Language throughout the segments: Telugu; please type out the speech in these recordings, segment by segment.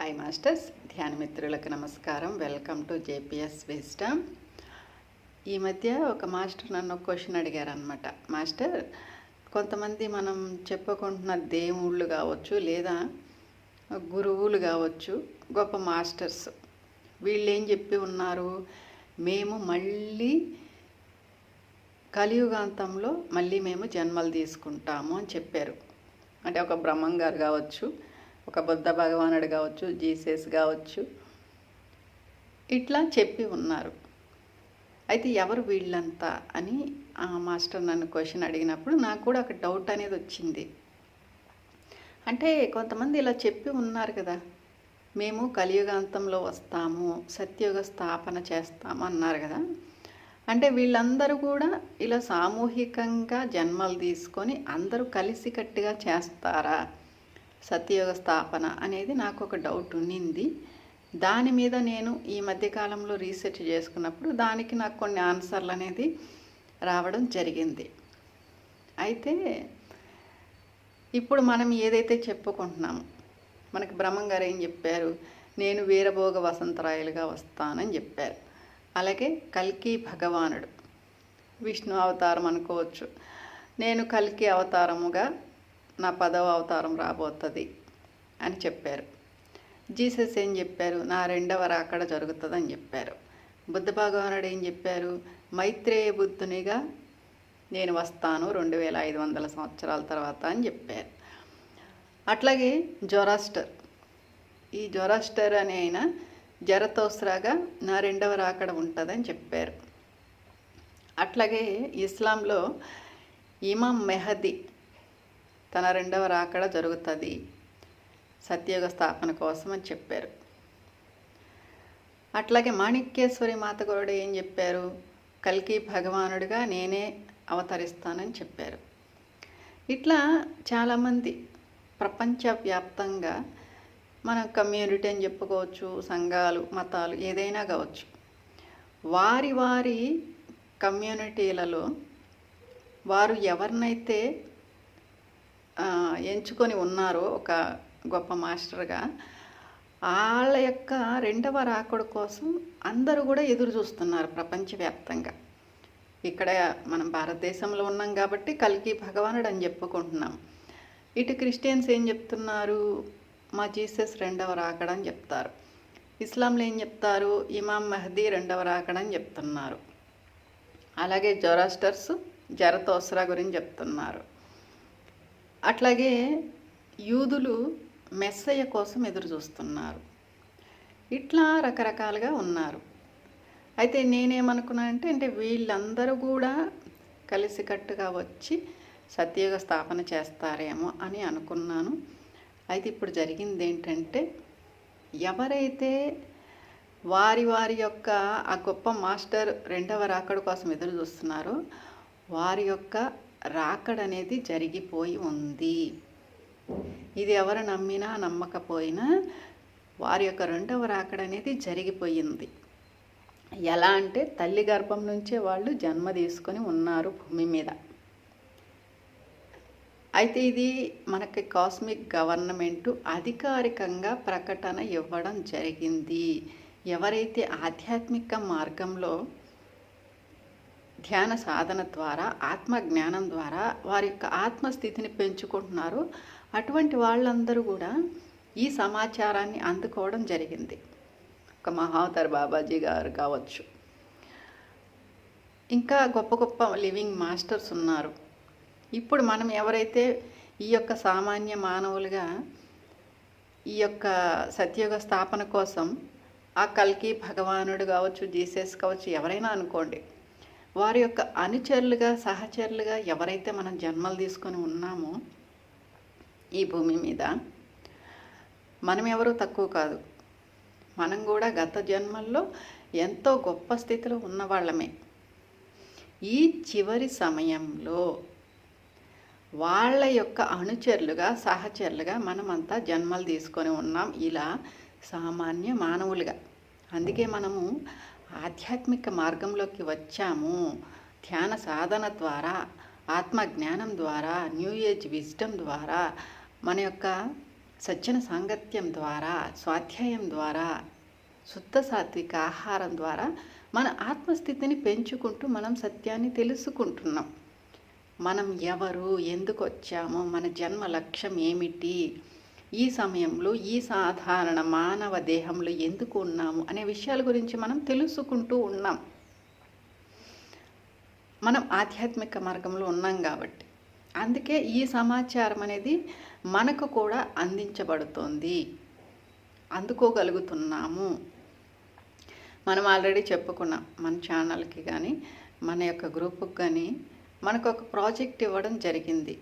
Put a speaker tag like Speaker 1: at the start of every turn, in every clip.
Speaker 1: హాయ్ మాస్టర్స్ ధ్యాన మిత్రులకు నమస్కారం వెల్కమ్ టు జేపీఎస్ విజ్డమ్ ఈ మధ్య ఒక మాస్టర్ నన్ను క్వశ్చన్ అడిగారనమాట మాస్టర్ కొంతమంది మనం చెప్పుకుంటున్న దేవుళ్ళు కావచ్చు లేదా గురువులు కావచ్చు గొప్ప మాస్టర్స్ వీళ్ళు ఏం చెప్పి ఉన్నారు? మేము మళ్ళీ కలియుగాంతంలో మళ్ళీ మేము జన్మలు తీసుకుంటాము అని చెప్పారు. అంటే ఒక బ్రహ్మం గారు కావచ్చు ఒక బుద్ధ భగవానుడు కావచ్చు జీసస్ కావచ్చు ఇట్లా చెప్పి ఉన్నారు. అయితే ఎవరు వీళ్ళంతా అని ఆ మాస్టర్ నన్ను క్వశ్చన్ అడిగినప్పుడు నాకు కూడా ఒక డౌట్ అనేది వచ్చింది. అంటే కొంతమంది ఇలా చెప్పి ఉన్నారు కదా మేము కలియుగాంతంలో వస్తాము సత్యుగ స్థాపన చేస్తాము అన్నారు కదా. అంటే వీళ్ళందరూ కూడా ఇలా సామూహికంగా జన్మలు తీసుకొని అందరూ కలిసికట్టుగా చేస్తారా? సత్యయోగ స్థాపన అనేది నాకు ఒక డౌట్ ఉన్నింది. దాని మీద నేను ఈ మధ్యకాలంలో రీసెర్చ్ చేసుకున్నప్పుడు దానికి నాకు కొన్ని ఆన్సర్లు అనేది రావడం జరిగింది. అయితే ఇప్పుడు మనం ఏదైతే చెప్పుకుంటున్నామో మనకి బ్రహ్మం గారు ఏం చెప్పారు? నేను వీరభోగ వసంతరాయలుగా వస్తానని చెప్పారు. అలాగే కల్కి భగవానుడు విష్ణు అవతారం అనుకోవచ్చు. నేను కల్కి అవతారముగా నా పదవ అవతారం రాబోతుంది అని చెప్పారు. జీసస్ ఏం చెప్పారు? నా రెండవ రాకడ జరుగుతుందని చెప్పారు. బుద్ధ భగవానుడు ఏం చెప్పారు? మైత్రేయ బుద్ధునిగా నేను వస్తాను రెండు వేల ఐదు వందల సంవత్సరాల తర్వాత అని చెప్పారు. అట్లాగే జొరాస్టర్. ఈ జొరాస్టర్ అనే ఆయన జరతోస్రాగా నా రెండవ రాకడ ఉంటుందని చెప్పారు. అట్లాగే ఇస్లాంలో ఇమాం మెహదీ తన రెండవ రాకడ జరుగుతుంది. సత్యయుగ స్థాపన కోసం అని చెప్పారు. అట్లాగే మాణిక్యేశ్వరి మాత కూడా ఏం చెప్పారు? కల్కి భగవానుడిగా నేనే అవతరిస్తానని చెప్పారు. ఇట్లా చాలామంది ప్రపంచవ్యాప్తంగా మన కమ్యూనిటీ అని చెప్పుకోవచ్చు సంఘాలు మతాలు ఏదైనా కావచ్చు. వారి వారి కమ్యూనిటీలలో వారు ఎవరినైతే ఎంచుకొని ఉన్నారు ఒక గొప్ప మాస్టర్గా. వాళ్ళ యొక్క రెండవ రాకడ కోసం అందరూ కూడా ఎదురు చూస్తున్నారు ప్రపంచవ్యాప్తంగా. ఇక్కడ మనం భారతదేశంలో ఉన్నాం కాబట్టి కల్కి భగవానుడు అని చెప్పుకుంటున్నాం. ఇటు క్రిస్టియన్స్ ఏం చెప్తున్నారు? మా జీసస్ రెండవ రాకడని చెప్తారు. ఇస్లాంలో ఏం చెప్తారు? ఇమాం మెహదీ రెండవ రాకడని చెప్తున్నారు. అలాగే జొరాస్టర్స్ జరతోస్రా గురించి చెప్తున్నారు. అట్లాగే యూదులు మెస్సయ్య కోసం ఎదురు చూస్తున్నారు. ఇట్లా రకరకాలుగా ఉన్నారు. అయితే నేనేమనుకున్నా అంటే అంటే వీళ్ళందరూ కూడా కలిసికట్టుగా వచ్చి సత్యయుగ స్థాపన చేస్తారేమో అని అనుకున్నాను. అయితే ఇప్పుడు జరిగింది ఏంటంటే ఎవరైతే వారి వారి యొక్క ఆ గొప్ప మాస్టర్ రెండవ రాకడ కోసం ఎదురు చూస్తున్నారో వారి యొక్క రాకడనేది జరిగిపోయి ఉంది. ఇది ఎవరు నమ్మినా నమ్మకపోయినా వారి యొక్క రెండవ రాకడ అనేది జరిగిపోయింది. ఎలా అంటే తల్లి గర్భం నుంచే వాళ్ళు జన్మ తీసుకొని ఉన్నారు భూమి మీద. అయితే ఇది మనకి కాస్మిక్ గవర్నమెంటు అధికారికంగా ప్రకటన ఇవ్వడం జరిగింది. ఎవరైతే ఆధ్యాత్మిక మార్గంలో ధ్యాన సాధన ద్వారా ఆత్మ జ్ఞానం ద్వారా వారి యొక్క ఆత్మస్థితిని పెంచుకుంటున్నారు. అటువంటి వాళ్ళందరూ కూడా ఈ సమాచారాన్ని అందుకోవడం జరిగింది. ఒక మహావతార్ బాబాజీ గారు కావచ్చు. ఇంకా గొప్ప గొప్ప లివింగ్ మాస్టర్స్ ఉన్నారు. ఇప్పుడు మనం ఎవరైతే ఈ యొక్క సామాన్య మానవులుగా ఈ యొక్క సత్యయుగ స్థాపన కోసం ఆ కల్కి భగవానుడు కావచ్చు జీసస్ కావచ్చు ఎవరైనా అనుకోండి వారి యొక్క అనుచరులుగా సహచరులుగా ఎవరైతే మనం జన్మలు తీసుకొని ఉన్నామో ఈ భూమి మీద మనం ఎవరు తక్కువ కాదు. మనం కూడా గత జన్మల్లో ఎంతో గొప్ప స్థితిలో ఉన్నవాళ్ళమే ఈ చివరి సమయంలో వాళ్ళ యొక్క అనుచరులుగా సహచరులుగా మనమంతా జన్మలు తీసుకొని ఉన్నాం. ఇలా సామాన్య మానవులుగా. అందుకే మనము ఆధ్యాత్మిక మార్గంలోకి వచ్చాము. ధ్యాన సాధన ద్వారా ఆత్మ జ్ఞానం ద్వారా న్యూ ఏజ్ విజ్డమ్ ద్వారా మన యొక్క సజ్జన సాంగత్యం ద్వారా స్వాధ్యాయం ద్వారా శుద్ధ సాత్విక ఆహారం ద్వారా మన ఆత్మస్థితిని పెంచుకుంటూ మనం సత్యాన్ని తెలుసుకుంటున్నాం. మనం ఎవరు ఎందుకు వచ్చామో మన జన్మ లక్ష్యం ఏమిటి ఈ సమయంలో ఈ సాధారణ మానవ దేహంలో ఎందుకు ఉన్నాము అనే విషయాల గురించి మనం తెలుసుకుంటూ ఉన్నాం. మనం ఆధ్యాత్మిక మార్గంలో ఉన్నాం కాబట్టి. అందుకే ఈ సమాచారం అనేది మనకు కూడా అందించబడుతోంది. అందుకోగలుగుతున్నాము. మనం ఆల్రెడీ చెప్పుకున్నాం మన ఛానల్కి కానీ మన యొక్క గ్రూప్కి కానీ మనకు ఒక ప్రాజెక్ట్ ఇవ్వడం జరిగింది.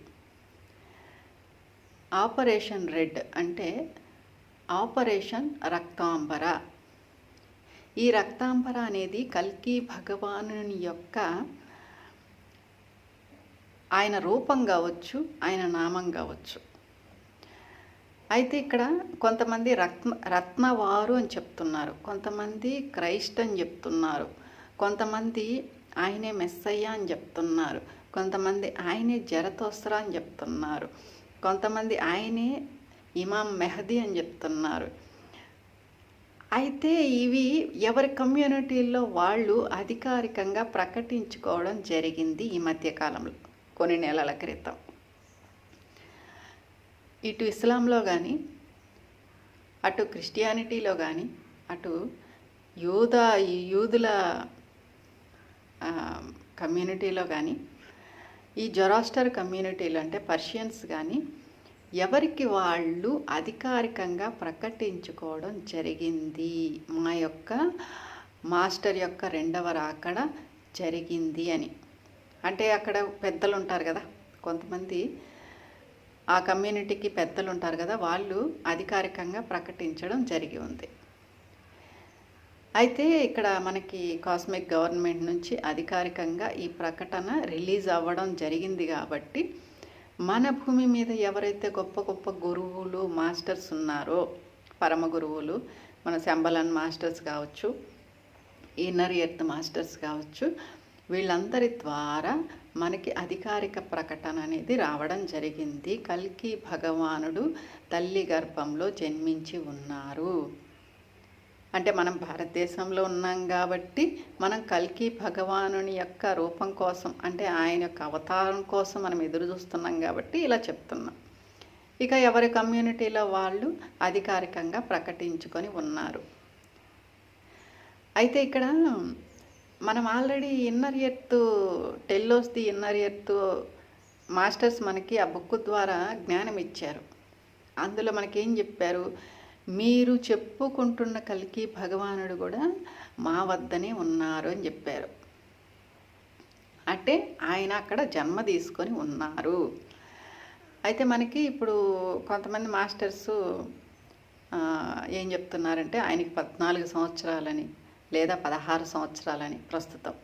Speaker 1: ఆపరేషన్ రెడ్ అంటే ఆపరేషన్ రక్తాంబర. ఈ రక్తాంబర అనేది కల్కి భగవాను యొక్క ఆయన రూపం కావచ్చు ఆయన నామం కావచ్చు. అయితే ఇక్కడ కొంతమంది రత్న రత్నవారు అని చెప్తున్నారు. కొంతమంది క్రైస్ట్ అని చెప్తున్నారు. కొంతమంది ఆయనే మెస్సయ్య అని చెప్తున్నారు. కొంతమంది ఆయనే జరతోస్రా అని చెప్తున్నారు. కొంతమంది ఆయనే ఇమాం మెహదీ అని చెప్తున్నారు. అయితే ఇవి ఎవరి కమ్యూనిటీల్లో వాళ్ళు అధికారికంగా ప్రకటించుకోవడం జరిగింది ఈ మధ్యకాలంలో కొన్ని నెలల క్రితం. ఇటు ఇస్లాంలో కానీ అటు క్రిస్టియానిటీలో కానీ అటు యూద యూదుల కమ్యూనిటీలో కానీ ఈ జొరాస్టర్ కమ్యూనిటీలు అంటే పర్షియన్స్ కానీ ఎవరికి వాళ్ళు అధికారికంగా ప్రకటించుకోవడం జరిగింది? మా యొక్క మాస్టర్ యొక్క రెండవ రాకడ జరిగింది అని. అంటే అక్కడ పెద్దలు ఉంటారు కదా కొంతమంది ఆ కమ్యూనిటీకి పెద్దలు ఉంటారు కదా వాళ్ళు అధికారికంగా ప్రకటించడం జరిగి ఉంది. అయితే ఇక్కడ మనకి కాస్మిక్ గవర్నమెంట్ నుంచి అధికారికంగా ఈ ప్రకటన రిలీజ్ అవ్వడం జరిగింది కాబట్టి మన భూమి మీద ఎవరైతే గొప్ప గొప్ప గురువులు మాస్టర్స్ ఉన్నారో పరమ గురువులు మన శంబలన్ మాస్టర్స్ కావచ్చు ఇన్నర్ ఎర్త్ మాస్టర్స్ కావచ్చు వీళ్ళందరి ద్వారా మనకి అధికారిక ప్రకటన అనేది రావడం జరిగింది. కల్కి భగవానుడు తల్లి గర్భంలో జన్మించి ఉన్నారు. అంటే మనం భారతదేశంలో ఉన్నాం కాబట్టి మనం కల్కి భగవానుని యొక్క రూపం కోసం అంటే ఆయన యొక్క అవతారం కోసం మనం ఎదురు చూస్తున్నాం కాబట్టి ఇలా చెప్తున్నాం. ఇక ఎవరి కమ్యూనిటీలో వాళ్ళు అధికారికంగా ప్రకటించుకొని ఉన్నారు. అయితే ఇక్కడ మనం already inner earth Telos the inner earth masters మనకి ఆ బుక్ ద్వారా జ్ఞానం ఇచ్చారు అందులో మనకేం చెప్పారు? మీరు చెప్పుకుంటున్న కలికి భగవానుడు కూడా మా వద్దనే ఉన్నారు అని చెప్పారు. అంటే ఆయన అక్కడ జన్మ తీసుకొని ఉన్నారు. అయితే మనకి ఇప్పుడు కొంతమంది మాస్టర్స్ ఏం చెప్తున్నారంటే ఆయనకి పద్నాలుగు సంవత్సరాలని లేదా పదహారు సంవత్సరాలని ప్రస్తుతం.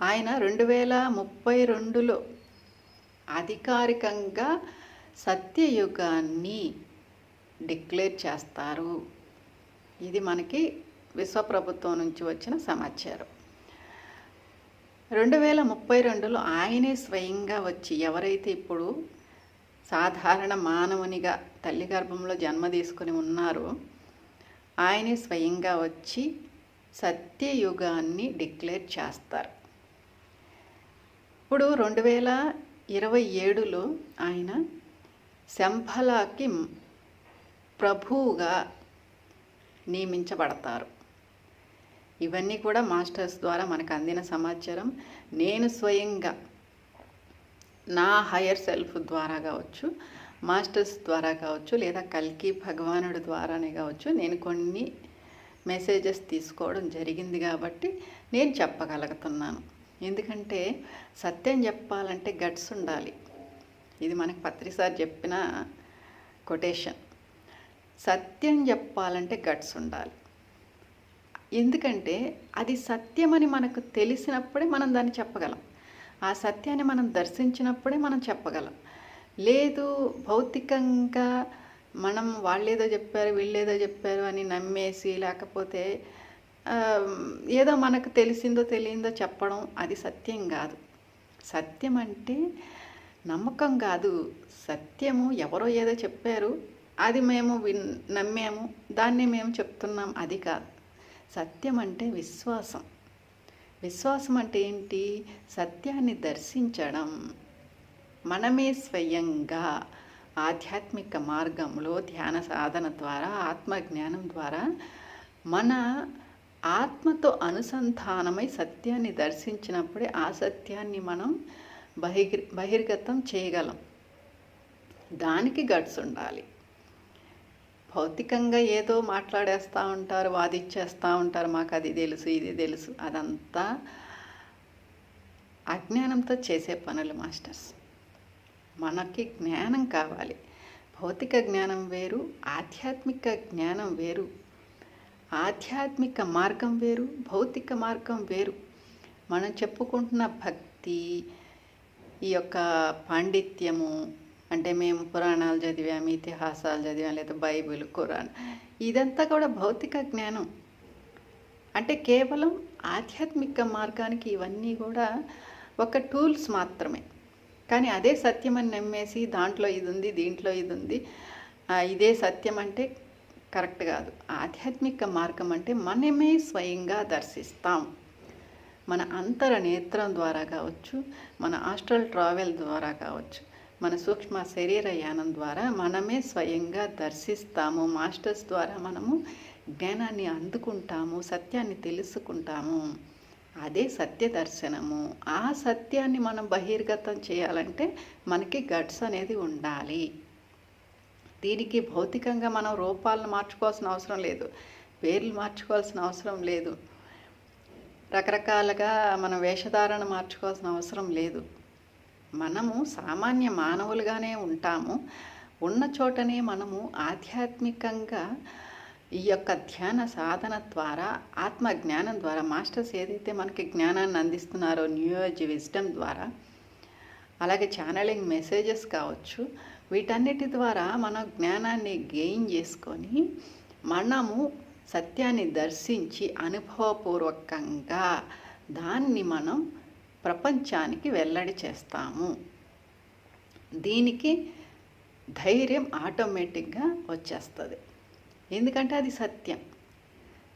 Speaker 1: ఆయన రెండు వేల ముప్పై రెండులో అధికారికంగా సత్యయుగాన్ని డిక్లేర్ చేస్తారు. ఇది మనకి విశ్వ ప్రభుత్వం నుంచి వచ్చిన సమాచారం. రెండు వేల ముప్పై రెండులో ఆయనే స్వయంగా వచ్చి ఎవరైతే ఇప్పుడు సాధారణ మానవునిగా తల్లి గర్భంలో జన్మ తీసుకొని ఉన్నారో ఆయనే స్వయంగా వచ్చి సత్యయుగాన్ని డిక్లేర్ చేస్తారు. ఇప్పుడు రెండు వేల ఇరవై ఏడులో ఆయన శంభలాకి ప్రభువుగా నియమించబడతారు. ఇవన్నీ కూడా మాస్టర్స్ ద్వారా మనకు అందిన సమాచారం. నేను స్వయంగా నా హయర్ సెల్ఫ్ ద్వారా కావచ్చు మాస్టర్స్ ద్వారా కావచ్చు లేదా కల్కి భగవానుడి ద్వారానే కావచ్చు నేను కొన్ని మెసేజెస్ తీసుకోవడం జరిగింది కాబట్టి నేను చెప్పగలుగుతున్నాను. ఎందుకంటే సత్యం చెప్పాలంటే గట్స్ ఉండాలి. ఇది మనకు పత్రిసారి చెప్పిన కొటేషన్. సత్యం చెప్పాలంటే గట్స్ ఉండాలి. ఎందుకంటే అది సత్యమని మనకు తెలిసినప్పుడే మనం దాన్ని చెప్పగలం. ఆ సత్యాన్ని మనం దర్శించినప్పుడే మనం చెప్పగలం. లేదు భౌతికంగా మనం వాళ్ళేదో చెప్పారు వీళ్ళేదో చెప్పారు అని నమ్మేసి లేకపోతే ఏదో మనకు తెలిసిందో తెలియందో చెప్పడం అది సత్యం కాదు. సత్యం అంటే నమ్మకం కాదు. సత్యము ఎవరో ఏదో చెప్పారు అది మేము విన్ నమ్మాము. దాన్ని మేము చెప్తున్నాం. అది కాదు. సత్యం అంటే విశ్వాసం. విశ్వాసం అంటే ఏంటి? సత్యాన్ని దర్శించడం. మనమే స్వయంగా ఆధ్యాత్మిక మార్గంలో ధ్యాన సాధన ద్వారా ఆత్మజ్ఞానం ద్వారా మన ఆత్మతో అనుసంధానమై సత్యాన్ని దర్శించినప్పుడే ఆ సత్యాన్ని మనం బహిర్ బహిర్గతం చేయగలం. దానికి గట్స్ ఉండాలి. భౌతికంగా ఏదో మాట్లాడేస్తూ ఉంటారు వాదిచ్చేస్తూ ఉంటారు మాకు అది తెలుసు ఇది తెలుసు అదంతా అజ్ఞానంతో చేసే పనులు మాస్టర్స్. మనకి జ్ఞానం కావాలి. భౌతిక జ్ఞానం వేరు ఆధ్యాత్మిక జ్ఞానం వేరు. ఆధ్యాత్మిక మార్గం వేరు భౌతిక మార్గం వేరు. మనం చెప్పుకుంటున్న భక్తి ఈ యొక్క పాండిత్యము అంటే మేము పురాణాలు చదివాము ఇతిహాసాలు చదివాము లేదా బైబిల్ ఖురాన్. ఇదంతా కూడా భౌతిక జ్ఞానం. అంటే కేవలం ఆధ్యాత్మిక మార్గానికి ఇవన్నీ కూడా ఒక టూల్స్ మాత్రమే. కానీ అదే సత్యం అని నమ్మేసి దాంట్లో ఇది ఉంది దీంట్లో ఇది ఉంది. ఇదే సత్యం అంటే కరెక్ట్ కాదు. ఆధ్యాత్మిక మార్గం అంటే మనమే స్వయంగా దర్శిస్తాం. మన అంతర నేత్రం ద్వారా కావచ్చు మన ఆస్ట్రల్ ట్రావెల్ ద్వారా కావచ్చు. మన సూక్ష్మ శరీర యానం ద్వారా మనమే స్వయంగా దర్శిస్తాము. మాస్టర్స్ ద్వారా మనము జ్ఞానాన్ని అందుకుంటాము సత్యాన్ని తెలుసుకుంటాము. అదే సత్య దర్శనము. ఆ సత్యాన్ని మనం బహిర్గతం చేయాలంటే మనకి గట్స్ అనేది ఉండాలి. దీనికి భౌతికంగా మనం రూపాలను మార్చుకోవాల్సిన అవసరం లేదు. పేర్లు మార్చుకోవాల్సిన అవసరం లేదు. రకరకాలుగా మనం వేషధారణ మార్చుకోవాల్సిన అవసరం లేదు. మనము సామాన్య మానవులుగానే ఉంటాము. ఉన్న చోటనే మనము ఆధ్యాత్మికంగా ఈ యొక్క ధ్యాన సాధన ద్వారా ఆత్మ జ్ఞానం ద్వారా మాస్టర్స్ ఏదైతే మనకి జ్ఞానాన్ని అందిస్తున్నారో న్యూ ఏజ్ విజ్డమ్ ద్వారా అలాగే ఛానలింగ్ మెసేజెస్ కావచ్చు వీటన్నిటి ద్వారా మన జ్ఞానాన్ని గెయిన్ చేసుకొని మనము సత్యాన్ని దర్శించి అనుభవపూర్వకంగా దాన్ని మనం ప్రపంచానికి వెల్లడి చేస్తాము. దీనికి ధైర్యం ఆటోమేటిక్గా వచ్చేస్తుంది. ఎందుకంటే అది సత్యం.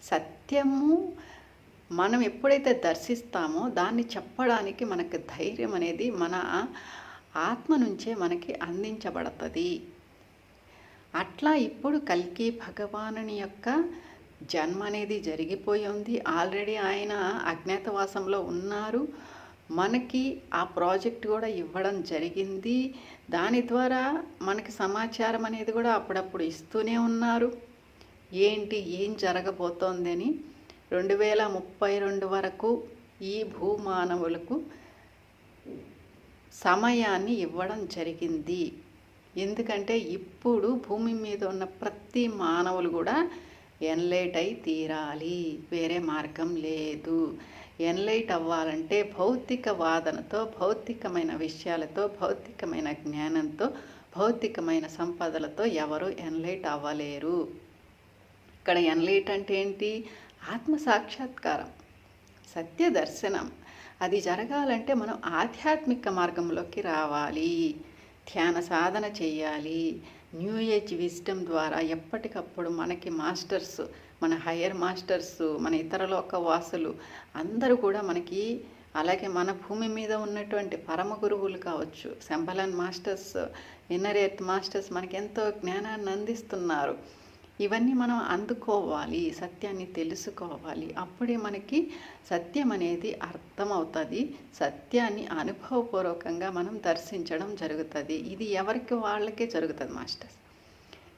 Speaker 1: సత్యము మనం ఎప్పుడైతే దర్శిస్తామో దాన్ని చెప్పడానికి మనకు ధైర్యం అనేది మన ఆత్మ నుంచే మనకి అందించబడుతుంది. అట్లా ఇప్పుడు కల్కి భగవానుని యొక్క జన్మ అనేది జరిగిపోయి ఉంది. ఆల్రెడీ ఆయన అజ్ఞాతవాసంలో ఉన్నారు. మనకి ఆ ప్రాజెక్ట్ కూడా ఇవ్వడం జరిగింది. దాని ద్వారా మనకి సమాచారం అనేది కూడా అప్పుడప్పుడు ఇస్తూనే ఉన్నారు. ఏంటి ఏం జరగబోతోంది అని రెండు వేల ముప్పై రెండు వరకు ఈ భూమానవులకు సమయాన్ని ఇవ్వడం జరిగింది. ఎందుకంటే ఇప్పుడు భూమి మీద ఉన్న ప్రతి మానవులు కూడా ఎన్లైట్ అయి తీరాలి. వేరే మార్గం లేదు. ఎన్లైట్ అవ్వాలంటే భౌతిక వాదనతో భౌతికమైన విషయాలతో భౌతికమైన జ్ఞానంతో భౌతికమైన సంపదలతో ఎవరు ఎన్లైట్ అవ్వలేరు. ఇక్కడ ఎన్లైట్ అంటే ఏంటి? ఆత్మ సాక్షాత్కారం సత్య దర్శనం. అది జరగాలంటే మనం ఆధ్యాత్మిక మార్గంలోకి రావాలి. ధ్యాన సాధన చేయాలి. న్యూ ఏజ్ విజ్డమ్ ద్వారా ఎప్పటికప్పుడు మనకి మాస్టర్స్ మన హయ్యర్ మాస్టర్స్ మన ఇతర లోక వాసులు అందరూ కూడా మనకి అలాగే మన భూమి మీద ఉన్నటువంటి పరమ గురువులు కావచ్చు. Shambalan masters inner earth masters మనకి ఎంతో జ్ఞానాన్ని అందిస్తున్నారు. ఇవన్నీ మనం అందుకోవాలి సత్యాన్ని తెలుసుకోవాలి. అప్పుడే మనకి సత్యం అనేది అర్థమవుతుంది. సత్యాన్ని అనుభవపూర్వకంగా మనం దర్శించడం జరుగుతుంది. ఇది ఎవరికి వాళ్ళకే జరుగుతుంది మాస్టర్స్.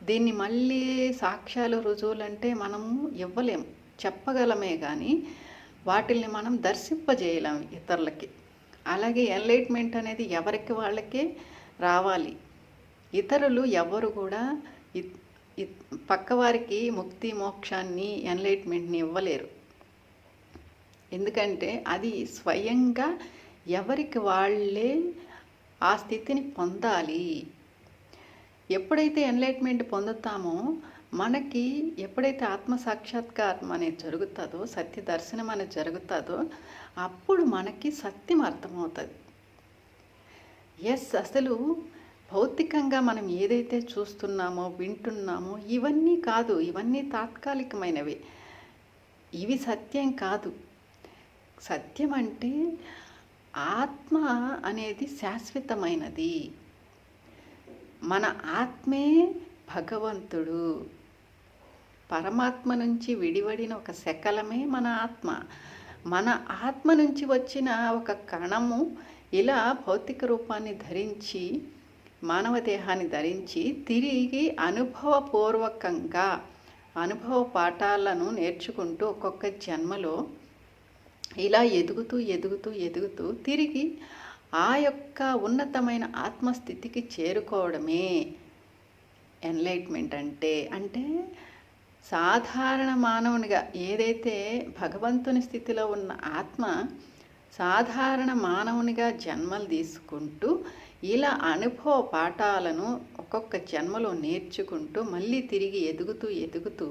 Speaker 1: దీన్ని మళ్ళీ సాక్ష్యాలు రుజువులంటే మనము ఇవ్వలేము చెప్పగలమే కానీ వాటిల్ని మనం దర్శింపజేయలేము ఇతరులకి. అలాగే ఎన్లైట్మెంట్ అనేది ఎవరికి వాళ్ళకే రావాలి. ఇతరులు ఎవరు కూడా పక్కవారికి ముక్తి మోక్షాన్ని ఎన్లైట్మెంట్ని ఇవ్వలేరు. ఎందుకంటే అది స్వయంగా ఎవరికి వాళ్ళే ఆ స్థితిని పొందాలి. ఎప్పుడైతే ఎన్లైట్మెంట్ పొందుతామో మనకి ఎప్పుడైతే ఆత్మ సాక్షాత్కారం అనేది జరుగుతుందో సత్య దర్శనం అనేది జరుగుతుందో అప్పుడు మనకి సత్యం అర్థమవుతుంది. ఎస్ అసలు భౌతికంగా మనం ఏదైతే చూస్తున్నామో వింటున్నామో ఇవన్నీ కాదు ఇవన్నీ తాత్కాలికమైనవి. ఇవి సత్యం కాదు. సత్యం అంటే ఆత్మ అనేది శాశ్వతమైనది. మన ఆత్మే భగవంతుడు. పరమాత్మ నుంచి విడివడిన ఒక శకలమే మన ఆత్మ. మన ఆత్మ నుంచి వచ్చిన ఒక కణము ఇలా భౌతిక రూపాన్ని ధరించి మానవ దేహాన్ని ధరించి తిరిగి అనుభవపూర్వకంగా అనుభవ పాఠాలను నేర్చుకుంటూ ఒక్కొక్క జన్మలో ఇలా ఎదుగుతూ ఎదుగుతూ ఎదుగుతూ తిరిగి ఆ యొక్క ఉన్నతమైన ఆత్మస్థితికి చేరుకోవడమే ఎన్లైట్మెంట్ అంటే. అంటే సాధారణ మానవునిగా ఏదైతే భగవంతుని స్థితిలో ఉన్న ఆత్మ సాధారణ మానవునిగా జన్మలు తీసుకుంటూ ఇలా అనుభవ పాఠాలను ఒక్కొక్క జన్మలో నేర్చుకుంటూ మళ్ళీ తిరిగి ఎదుగుతూ ఎదుగుతూ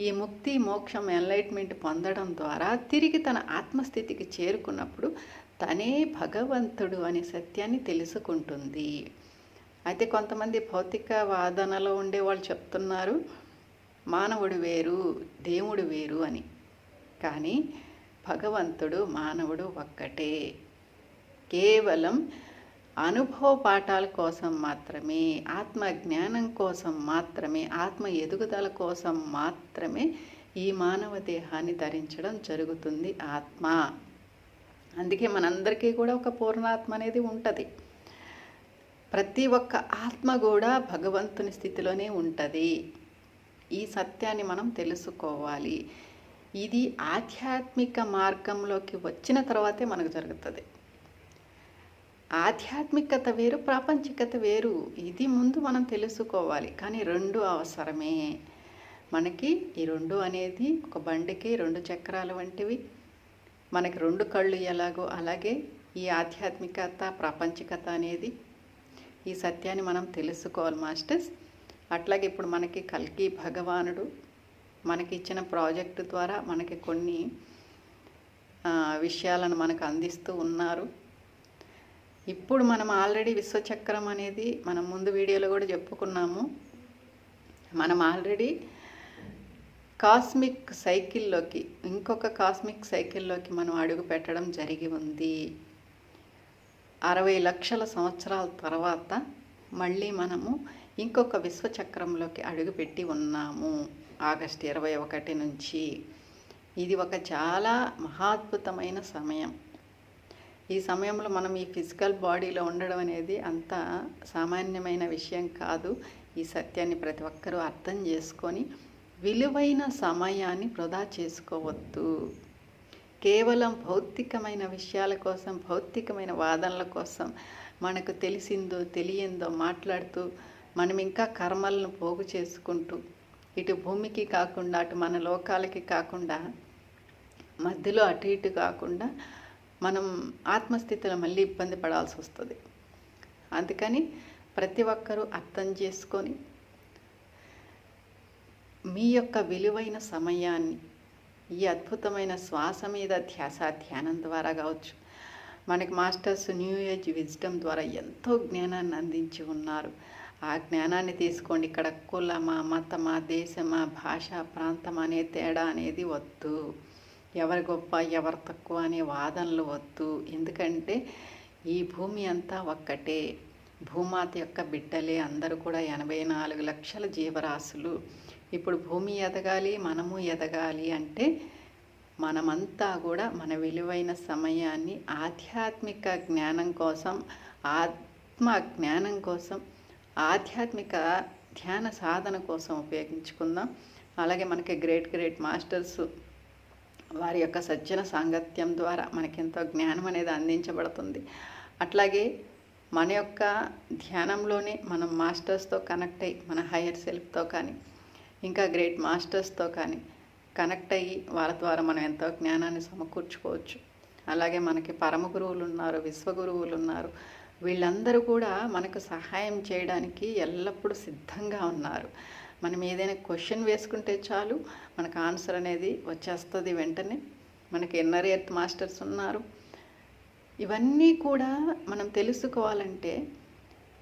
Speaker 1: ఈ ముక్తి మోక్షం ఎన్లైట్మెంట్ పొందడం ద్వారా తిరిగి తన ఆత్మస్థితికి చేరుకున్నప్పుడు తనే భగవంతుడు అనే సత్యాన్ని తెలుసుకుంటుంది. అయితే కొంతమంది భౌతిక వాదనలో ఉండే వాళ్ళు చెప్తున్నారు మానవుడు వేరు దేవుడు వేరు అని. కానీ భగవంతుడు మానవుడు ఒక్కటే. కేవలం అనుభవ పాఠాల కోసం మాత్రమే ఆత్మ జ్ఞానం కోసం మాత్రమే ఆత్మ ఎదుగుదల కోసం మాత్రమే ఈ మానవ దేహాన్ని ధరించడం జరుగుతుంది ఆత్మ. అందుకే మనందరికీ కూడా ఒక పూర్ణాత్మ అనేది ఉంటుంది. ప్రతి ఒక్క ఆత్మ కూడా భగవంతుని స్థితిలోనే ఉంటుంది. ఈ సత్యాన్ని మనం తెలుసుకోవాలి. ఇది ఆధ్యాత్మిక మార్గంలోకి వచ్చిన తర్వాతే మనకు జరుగుతుంది. ఆధ్యాత్మికత వేరు ప్రాపంచికత వేరు. ఇది ముందు మనం తెలుసుకోవాలి. కానీ రెండు అవసరమే. మనకి ఈ రెండు అనేది ఒక బండికి రెండు చక్రాలు వంటివి. మనకి రెండు కళ్ళు ఎలాగో అలాగే ఈ ఆధ్యాత్మికత ప్రాపంచికత అనేది ఈ సత్యాన్ని మనం తెలుసుకోవాలి మాస్టర్స్. అట్లాగే ఇప్పుడు మనకి కల్కి భగవానుడు మనకి ఇచ్చిన ప్రాజెక్టు ద్వారా మనకి కొన్ని విషయాలను మనకు అందిస్తూ ఉన్నారు. ఇప్పుడు మనం ఆల్రెడీ విశ్వచక్రం అనేది మనం ముందు వీడియోలో కూడా చెప్పుకున్నాము. మనం ఆల్రెడీ కాస్మిక్ సైకిల్లోకి ఇంకొక కాస్మిక్ సైకిల్లోకి మనం అడుగు పెట్టడం జరిగి ఉంది. అరవై లక్షల సంవత్సరాల తర్వాత మళ్ళీ మనము ఇంకొక విశ్వచక్రంలోకి అడుగుపెట్టి ఉన్నాము. ఆగస్ట్ ఇరవై ఒకటి నుంచి. ఇది ఒక చాలా మహాద్భుతమైన సమయం. ఈ సమయంలో మనం ఈ ఫిజికల్ బాడీలో ఉండడం అనేది అంత సామాన్యమైన విషయం కాదు. ఈ సత్యాన్ని ప్రతి ఒక్కరూ అర్థం చేసుకొని విలువైన సమయాన్ని వృధా చేసుకోవద్దు. కేవలం భౌతికమైన విషయాల కోసం భౌతికమైన వాదనల కోసం మనకు తెలిసిందో తెలియందో మాట్లాడుతూ మనం ఇంకా కర్మలను పోగు చేసుకుంటూ ఇటు భూమికి కాకుండా అటు మన లోకాలకి కాకుండా మధ్యలో అటు ఇటు కాకుండా మనం ఆత్మస్థితిలో మళ్ళీ ఇబ్బంది పడాల్సి వస్తుంది. అందుకని ప్రతి ఒక్కరూ అర్థం చేసుకొని మీ యొక్క విలువైన సమయాన్ని ఈ అద్భుతమైన శ్వాస మీద ధ్యాస ధ్యానం ద్వారా కావచ్చు మనకి మాస్టర్స్ న్యూ ఏజ్ విజ్డమ్ ద్వారా ఎంతో జ్ఞానాన్ని అందించి ఉన్నారు. ఆ జ్ఞానాన్ని తీసుకోండి. ఇక్కడ కులమా మతమా దేశమా భాష ప్రాంతం అనే తేడా అనేది వద్దు. ఎవరి గొప్ప ఎవరు తక్కువ అనే వాదనలు వద్దు. ఎందుకంటే ఈ భూమి అంతా ఒక్కటే. భూమాత యొక్క బిడ్డలే అందరూ కూడా ఎనభై నాలుగు లక్షల జీవరాశులు. ఇప్పుడు భూమి ఎదగాలి మనము ఎదగాలి అంటే మనమంతా కూడా మన విలువైన సమయాన్ని ఆధ్యాత్మిక జ్ఞానం కోసం ఆత్మ జ్ఞానం కోసం ఆధ్యాత్మిక ధ్యాన సాధన కోసం ఉపయోగించుకుందాం. అలాగే మనకి గ్రేట్ గ్రేట్ మాస్టర్స్ వారి యొక్క సజ్జన సాంగత్యం ద్వారా మనకెంతో జ్ఞానం అనేది అందించబడుతుంది. అట్లాగే మన యొక్క ధ్యానంలోనే మనం మాస్టర్స్తో కనెక్ట్ అయ్యి మన హయ్యర్ సెల్ఫ్తో కానీ ఇంకా గ్రేట్ మాస్టర్స్తో కానీ కనెక్ట్ అయ్యి వాళ్ళ ద్వారా మనం ఎంతో జ్ఞానాన్ని సమకూర్చుకోవచ్చు. అలాగే మనకి పరమ గురువులు ఉన్నారు విశ్వగురువులు ఉన్నారు. వీళ్ళందరూ కూడా మనకు సహాయం చేయడానికి ఎల్లప్పుడూ సిద్ధంగా ఉన్నారు. మనం ఏదైనా క్వశ్చన్ వేసుకుంటే చాలు మనకు ఆన్సర్ అనేది వచ్చేస్తుంది వెంటనే. మనకి ఎన్నర్ ఎర్త్ మాస్టర్స్ ఉన్నారు. ఇవన్నీ కూడా మనం తెలుసుకోవాలంటే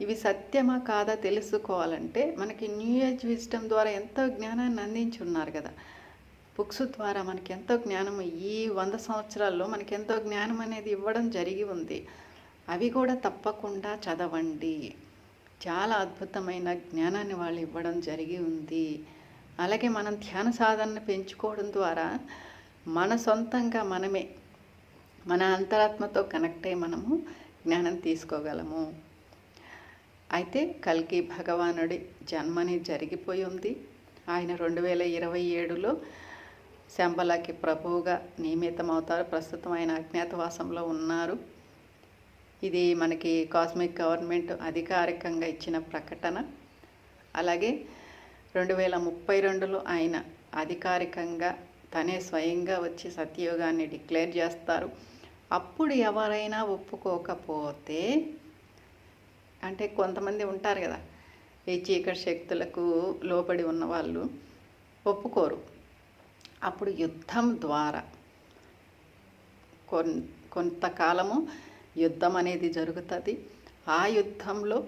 Speaker 1: ఇవి సత్యమా కాదా తెలుసుకోవాలంటే మనకి న్యూ ఏజ్ విజ్డమ్ ద్వారా ఎంతో జ్ఞానాన్ని అందించి ఉన్నారు కదా. బుక్స్ ద్వారా మనకి ఎంతో జ్ఞానం ఈ వంద సంవత్సరాల్లో మనకి ఎంతో జ్ఞానం అనేది ఇవ్వడం జరిగి ఉంది. అవి కూడా తప్పకుండా చదవండి. చాలా అద్భుతమైన జ్ఞానాన్ని వాళ్ళు ఇవ్వడం జరిగి ఉంది. అలాగే మనం ధ్యాన సాధనను పెంచుకోవడం ద్వారా మన సొంతంగా మనమే మన అంతరాత్మతో కనెక్ట్ అయ్యి మనము జ్ఞానం తీసుకోగలము. అయితే కల్కి భగవానుడి జన్మని జరిగిపోయి ఉంది. ఆయన రెండు వేల ఇరవై ఏడులో శంబలకి ప్రభువుగా నియమితమవుతారు. ప్రస్తుతం ఆయన అజ్ఞాతవాసంలో ఉన్నారు. ఇది మనకి కాస్మిక్ గవర్నమెంట్ అధికారికంగా ఇచ్చిన ప్రకటన. అలాగే రెండు వేల ముప్పై రెండులో ఆయన అధికారికంగా తనే స్వయంగా వచ్చి సత్యయోగాన్ని డిక్లేర్ చేస్తారు. అప్పుడు ఎవరైనా ఒప్పుకోకపోతే అంటే కొంతమంది ఉంటారు కదా ఈ చీకటి శక్తులకు లోబడి ఉన్న వాళ్ళు ఒప్పుకోరు. అప్పుడు యుద్ధం ద్వారా కొన్ కొంతకాలము యుద్ధం అనేది జరుగుతుంది. ఆ యుద్ధంలో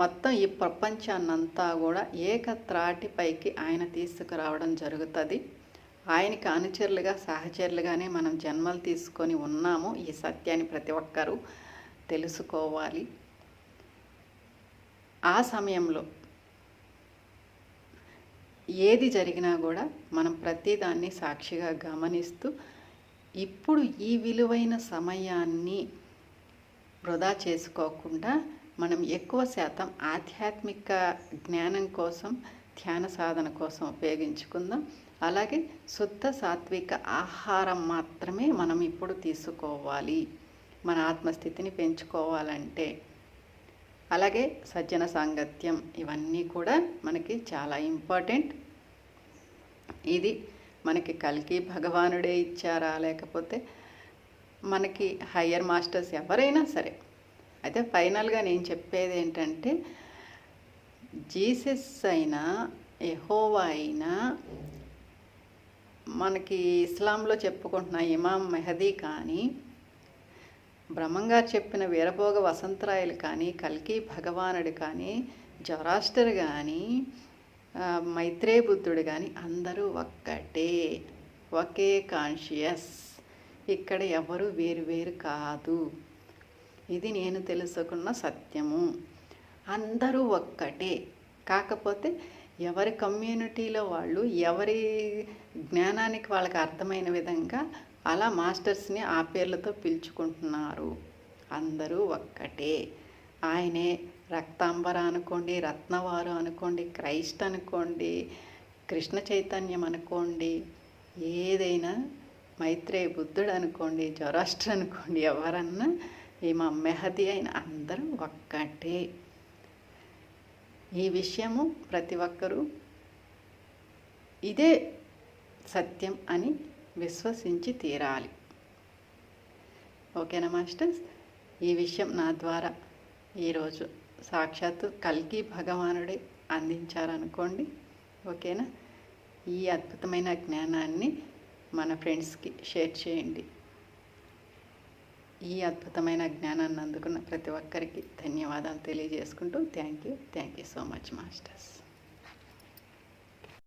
Speaker 1: మొత్తం ఈ ప్రపంచాన్నంతా కూడా ఏకత్రాటిపైకి ఆయన తీసుకురావడం జరుగుతుంది. ఆయనకి అనుచరులుగా సహచరులుగానే మనం జన్మలు తీసుకొని ఉన్నాము. ఈ సత్యాన్ని ప్రతి ఒక్కరూ తెలుసుకోవాలి. ఆ సమయంలో ఏది జరిగినా కూడా మనం ప్రతిదాన్ని సాక్షిగా గమనిస్తూ ఇప్పుడు ఈ విలువైన సమయాన్ని వృధా చేసుకోకుండా మనం ఎక్కువ శాతం ఆధ్యాత్మిక జ్ఞానం కోసం ధ్యాన సాధన కోసం ఉపయోగించుకుందాం. అలాగే శుద్ధ సాత్విక ఆహారం మాత్రమే మనం ఇప్పుడు తీసుకోవాలి. మన ఆత్మస్థితిని పెంచుకోవాలంటే అలాగే సజ్జన సాంగత్యం ఇవన్నీ కూడా మనకి చాలా ఇంపార్టెంట్. ఇది మనకి కలికి భగవానుడే ఇచ్చారా? లేకపోతే మనకి హయ్యర్ మాస్టర్స్ ఎవరైనా సరే. అయితే ఫైనల్గా నేను చెప్పేది ఏంటంటే జీసస్ అయినా ఎహోవా అయినా మనకి ఇస్లాంలో చెప్పుకుంటున్న ఇమాం మెహదీ కానీ బ్రహ్మంగారు చెప్పిన వీరభోగ వసంతరాయలు కానీ కల్కి భగవానుడు కానీ జొరాస్టర్ కానీ మైత్రే బుద్ధుడు కానీ అందరూ ఒక్కటే ఒకే కాన్షియస్ ఇక్కడ ఎవరు వేరు వేరు కాదు. ఇది నేను తెలుసుకున్న సత్యము. అందరూ ఒక్కటే. కాకపోతే ఎవరి కమ్యూనిటీలో వాళ్ళు ఎవరి జ్ఞానానికి వాళ్ళకి అర్థమైన విధంగా అలా మాస్టర్స్ని ఆ పేర్లతో పిలుచుకుంటున్నారు. అందరూ ఒక్కటే. ఆయనే రక్తాంబర అనుకోండి రత్నవారు అనుకోండి క్రైస్ట్ అనుకోండి కృష్ణ చైతన్యం అనుకోండి ఏదైనా మైత్రేయ బుద్ధుడు అనుకోండి జొరాస్టర్ అనుకోండి ఎవరన్నా ఈ మా మెహది అయిన అందరూ ఒక్కటే. ఈ విషయము ప్రతి ఒక్కరూ ఇదే సత్యం అని విశ్వసించి తీరాలి. ఓకేనా మాస్టర్స్? ఈ విషయం నా ద్వారా ఈరోజు సాక్షాత్తు కల్కి భగవానుడే అందించారనుకోండి. ఓకేనా? ఈ అద్భుతమైన జ్ఞానాన్ని మన ఫ్రెండ్స్కి షేర్ చేయండి. ఈ అద్భుతమైన జ్ఞానాన్ని అందుకున్న ప్రతి ఒక్కరికి ధన్యవాదాలు తెలియజేసుకుంటూ thank you. Thank you so much masters.